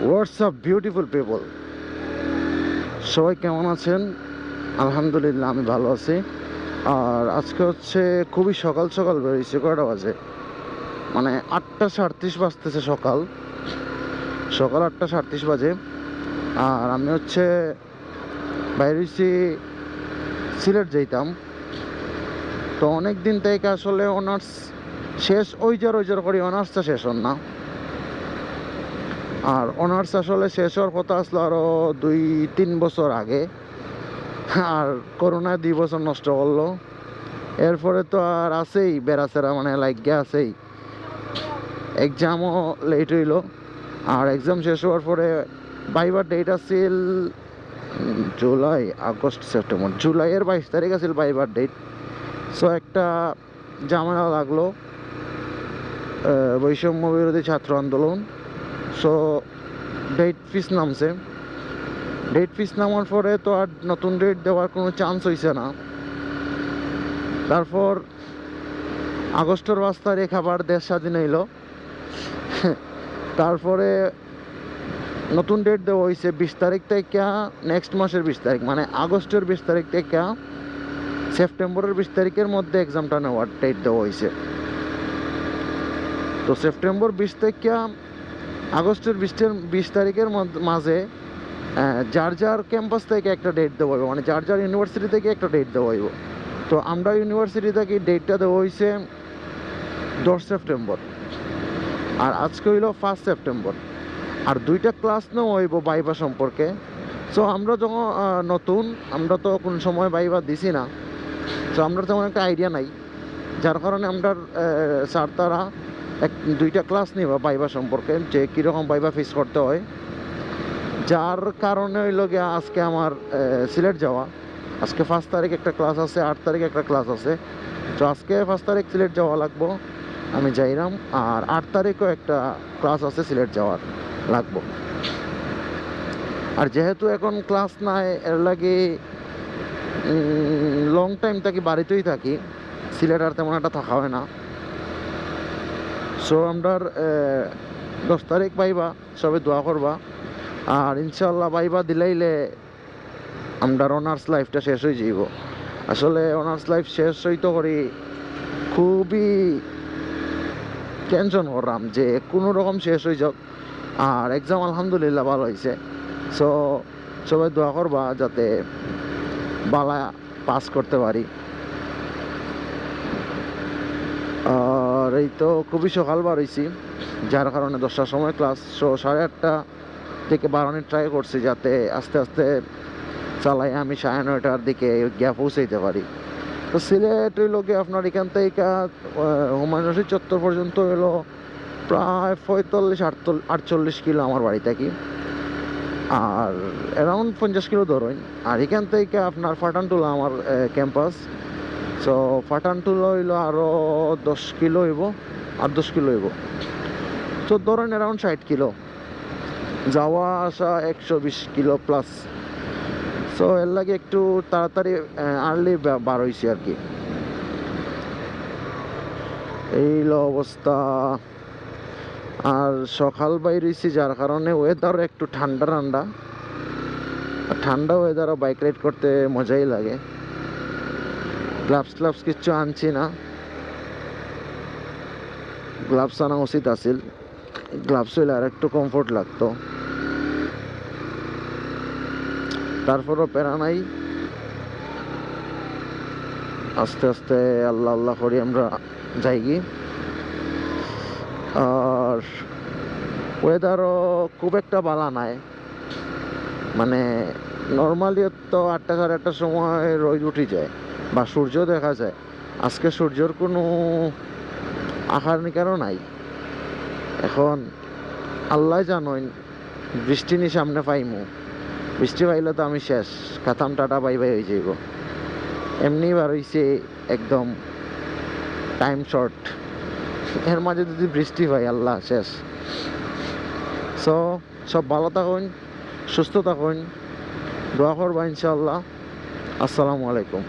WhatsApp beautiful people সবাই কেমন আছেন? আলহামদুলিল্লাহ, আমি ভালো আছি। আর আজকে হচ্ছে খুবই সকাল সকাল বেরিয়েছি, কয়টা বাজে? মানে আটটা সাড়ত্রিশ বাজতেছে সকাল। সকাল আটটা সাড়ত্রিশ বাজে। আর আমি হচ্ছে বাইরেছি সিলেট যাইতাম। তো অনেক দিন থেকে আসলে অনার্স শেষ, ওই যার ওই যার করি অনার্সটা শেষ হন না। আর অনার্স আসলে শেষ হওয়ার কথা আসলো আরও দুই, তিন বছর আগে। আর করোনায় দুই বছর নষ্ট করল। এরপরে তো আর আছেই, বেড়াচেরা মানে লাগিয়ে আছেই। এক্সামও লেট হইল। আর এক্সাম শেষ হওয়ার পরে বাইবার ডেট আছিল জুলাই, আগস্ট, সেপ্টেম্বর। জুলাইয়ের বাইশ তারিখ আছিল বাইবার ডেট সো একটা ঝামেলা লাগল বৈষম্য বিরোধী ছাত্র আন্দোলন। সো ডেট ফিস নামছে। ডেট ফিস নামার পরে তো আর নতুন ডেট দেওয়ার কোনো চান্স হইছে না। তারপর আগস্টের পাঁচ তারিখ আবার দেশ স্বাধীন হইল। তারপরে নতুন ডেট দেওয়া হয়েছে বিশ তারিখ থেকে নেক্সট মাসের বিশ তারিখ মানে আগস্টের বিশ তারিখ থেকে সেপ্টেম্বরের বিশ তারিখের মধ্যে এক্সামটা নেওয়ার ডেট দেওয়া হয়েছে তো সেপ্টেম্বর বিশ থেকে আগস্টের বিশের বিশ তারিখের মাঝে যার যার ক্যাম্পাস থেকে একটা ডেট দেওয়া হইব মানে যার যার ইউনিভার্সিটি থেকে একটা ডেট দেওয়া হইব। তো আমরা ইউনিভার্সিটি থেকে ডেটটা দেওয়া হয়েছে দশ সেপ্টেম্বর। আর আজকে হইল ফার্স্ট সেপ্টেম্বর। আর দুইটা ক্লাস নেওয়া হইব বাইবা সম্পর্কে। সো আমরা যখন নতুন, আমরা তো কোন সময় বাইবা দিছি না। তো আমরা তেমন একটা আইডিয়া নাই। যার কারণে আমরা স্যার তারা এক, দুইটা ক্লাস নিবা বাইবা সম্পর্কে, যে কীরকম বাইবা ফেস করতে হয়। যার কারণে হইল গিয়া আজকে আমার সিলেট যাওয়া। আজকে ফার্স্ট তারিখ একটা ক্লাস আছে, আট তারিখ একটা ক্লাস আছে। তো আজকে ফার্স্ট তারিখ সিলেট যাওয়া লাগবো, আমি যাইলাম আর আট তারিখও একটা ক্লাস আছে সিলেট যাওয়ার, লাগবো। আর যেহেতু এখন ক্লাস নাই, এর লাগে লং টাইম থাকি, বাড়িতেই থাকি, সিলেট আর তেমন একটা থাকা হয় না। সো আমরা দশ তারিখ পাইবা, সবে দোয়া করবা। আর ইনশাল্লাহ পাইবা দিলাইলে আমরা অনার্স লাইফটা শেষ হয়ে যাইব। আসলে অনার্স লাইফ শেষ হইতে করি খুবই টেনশন করলাম যে কোনো রকম শেষ হয়ে যাক। আর এক্সাম আলহামদুলিল্লাহ ভালো হয়েছে সো সবাই দোয়া করবা যাতে বালা পাস করতে পারি আর এই তো খুবই সকাল বার হয়েছি যার কারণে দশটার সময় ক্লাস সো সাড়ে আটটা থেকে বারোনের ট্রাই করছি যাতে আস্তে আস্তে চালাই আমি সাড়ে নয়টার দিকে গিয়া পৌঁছাইতে পারি। তো সিলেট হইল গিয়ে আপনার এখান থেকে হুমায়ুন চত্বর পর্যন্ত হইল প্রায় পঁয়তাল্লিশ আটচল্লিশ আটচল্লিশ কিলো আমার বাড়ি থাকি। আর অ্যারাউন্ড পঞ্চাশ কিলো ধরুন। আর এখান থেকে আপনার ফাটান ফাটানটুলা আমার ক্যাম্পাস ফাটানটুলা হইল আরও দশ কিলো হইব আর দশ কিলো হইব তো ধরেন অ্যারাউন্ড ষাট কিলো। যাওয়া আসা একশো বিশ কিলো প্লাস সো এর লাগে একটু তাড়াতাড়ি আর্লি বার হয়েছি আর কি। এই অবস্থা আর সকাল বাইরেছি যার কারণে ওয়েদার একটু ঠান্ডা ঠান্ডা ঠান্ডা ওয়েদারও বাইক রাইড করতে মজাই লাগে। গ্লাভস গ্লাভস কিচ্ছু আনছি না। গ্লাভস আনা উচিত আছিল। গ্লাভস হইলে আর একটু কমফোর্ট লাগতো। তারপরও প্যারা নাই। আস্তে আস্তে আল্লাহ আল্লাহ করি আমরা যাই কি আর ওয়েদারও খুব একটা বালা নাই। মানে নর্মালি তো আটটা সাড়ে আটটার সময় রোদ উঠে যায়। বা সূর্য দেখা যায়। আজকে সূর্যর কোনো আকার নিকারও নাই। এখন আল্লাহ জানোই, বৃষ্টি নি সামনে পাইমু। বৃষ্টি পাইলে তো আমি শেষ। কাতাম টাটা, বাই বাই হয়ে যাইব। এমনি বার হইছে একদম টাইম শর্ট এর মাঝে যদি বৃষ্টি হয়, আল্লাহ শেষ। সো সব ভালো থাকুন, সুস্থ থাকুন। দোয়া করবা ইনশাল্লাহ আসসালামু আলাইকুম।